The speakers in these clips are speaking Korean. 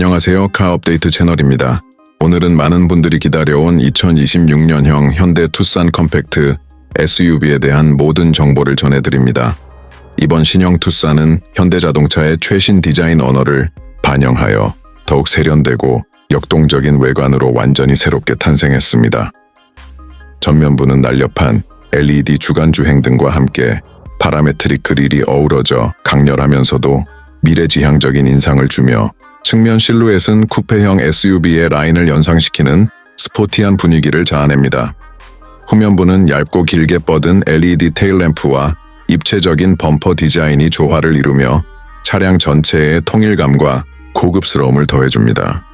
안녕하세요. 카 업데이트 채널입니다. 오늘은 많은 분들이 기다려온 2026년형 현대 투싼 컴팩트 SUV에 대한 모든 정보를 전해드립니다. 이번 신형 투싼은 현대자동차의 최신 디자인 언어를 반영하여 더욱 세련되고 역동적인 외관으로 완전히 새롭게 탄생했습니다. 전면부는 날렵한 LED 주간 주행 등과 함께 파라메트릭 그릴이 어우러져 강렬하면서도 미래지향적인 인상을 주며 측면 실루엣은 쿠페형 SUV의 라인을 연상시키는 스포티한 분위기를 자아냅니다. 후면부는 얇고 길게 뻗은 LED 테일램프와 입체적인 범퍼 디자인이 조화를 이루며 차량 전체의 통일감과 고급스러움을 더해줍니다.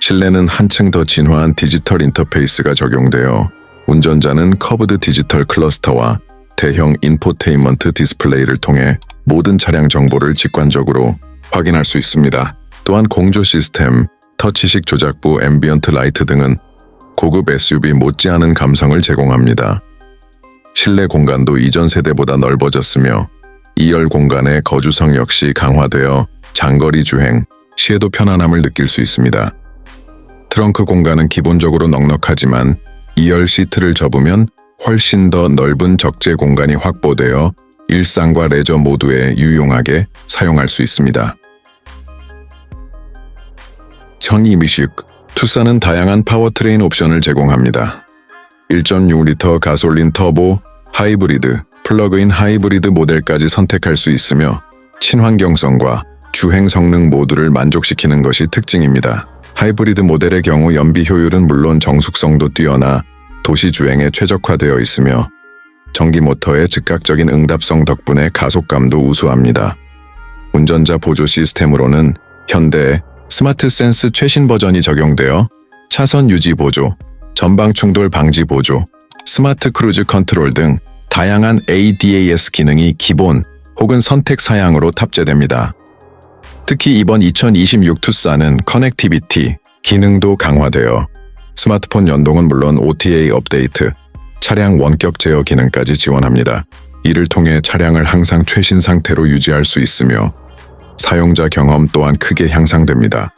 실내는 한층 더 진화한 디지털 인터페이스가 적용되어 운전자는 커브드 디지털 클러스터와 대형 인포테인먼트 디스플레이를 통해 모든 차량 정보를 직관적으로 확인할 수 있습니다. 또한 공조 시스템, 터치식 조작부 앰비언트 라이트 등은 고급 SUV 못지않은 감성을 제공합니다. 실내 공간도 이전 세대보다 넓어졌으며 2열 공간의 거주성 역시 강화되어 장거리 주행, 시에도 편안함을 느낄 수 있습니다. 트렁크 공간은 기본적으로 넉넉하지만 2열 시트를 접으면 훨씬 더 넓은 적재 공간이 확보되어 일상과 레저 모두에 유용하게 사용할 수 있습니다. 1220 투싼은 다양한 파워트레인 옵션을 제공합니다. 1.6리터 가솔린 터보, 하이브리드, 플러그인 하이브리드 모델까지 선택할 수 있으며 친환경성과 주행 성능 모두를 만족시키는 것이 특징입니다. 하이브리드 모델의 경우 연비 효율은 물론 정숙성도 뛰어나 도시 주행에 최적화되어 있으며 전기 모터의 즉각적인 응답성 덕분에 가속감도 우수합니다. 운전자 보조 시스템으로는 현대의 스마트 센스 최신 버전이 적용되어 차선 유지 보조, 전방 충돌 방지 보조, 스마트 크루즈 컨트롤 등 다양한 ADAS 기능이 기본 혹은 선택 사양으로 탑재됩니다. 특히 이번 2026 투싼은 커넥티비티 기능도 강화되어 스마트폰 연동은 물론 OTA 업데이트, 차량 원격 제어 기능까지 지원합니다. 이를 통해 차량을 항상 최신 상태로 유지할 수 있으며 사용자 경험 또한 크게 향상됩니다.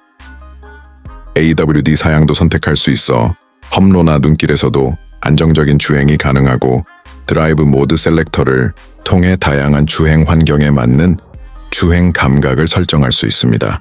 AWD 사양도 선택할 수 있어 험로나 눈길에서도 안정적인 주행이 가능하고 드라이브 모드 셀렉터를 통해 다양한 주행 환경에 맞는 주행 감각을 설정할 수 있습니다.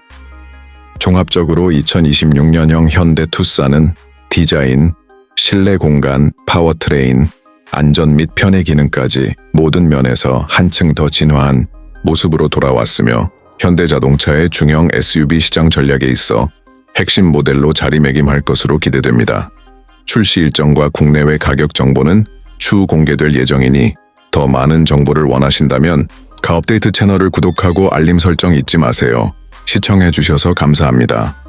종합적으로 2026년형 현대 투싼은 디자인, 실내 공간, 파워트레인, 안전 및 편의 기능까지 모든 면에서 한층 더 진화한 모습으로 돌아왔으며 현대자동차의 중형 SUV 시장 전략에 있어 핵심 모델로 자리매김할 것으로 기대됩니다. 출시 일정과 국내외 가격 정보는 추후 공개될 예정이니 더 많은 정보를 원하신다면 가업데이트 채널을 구독하고 알림 설정 잊지 마세요. 시청해 주셔서 감사합니다.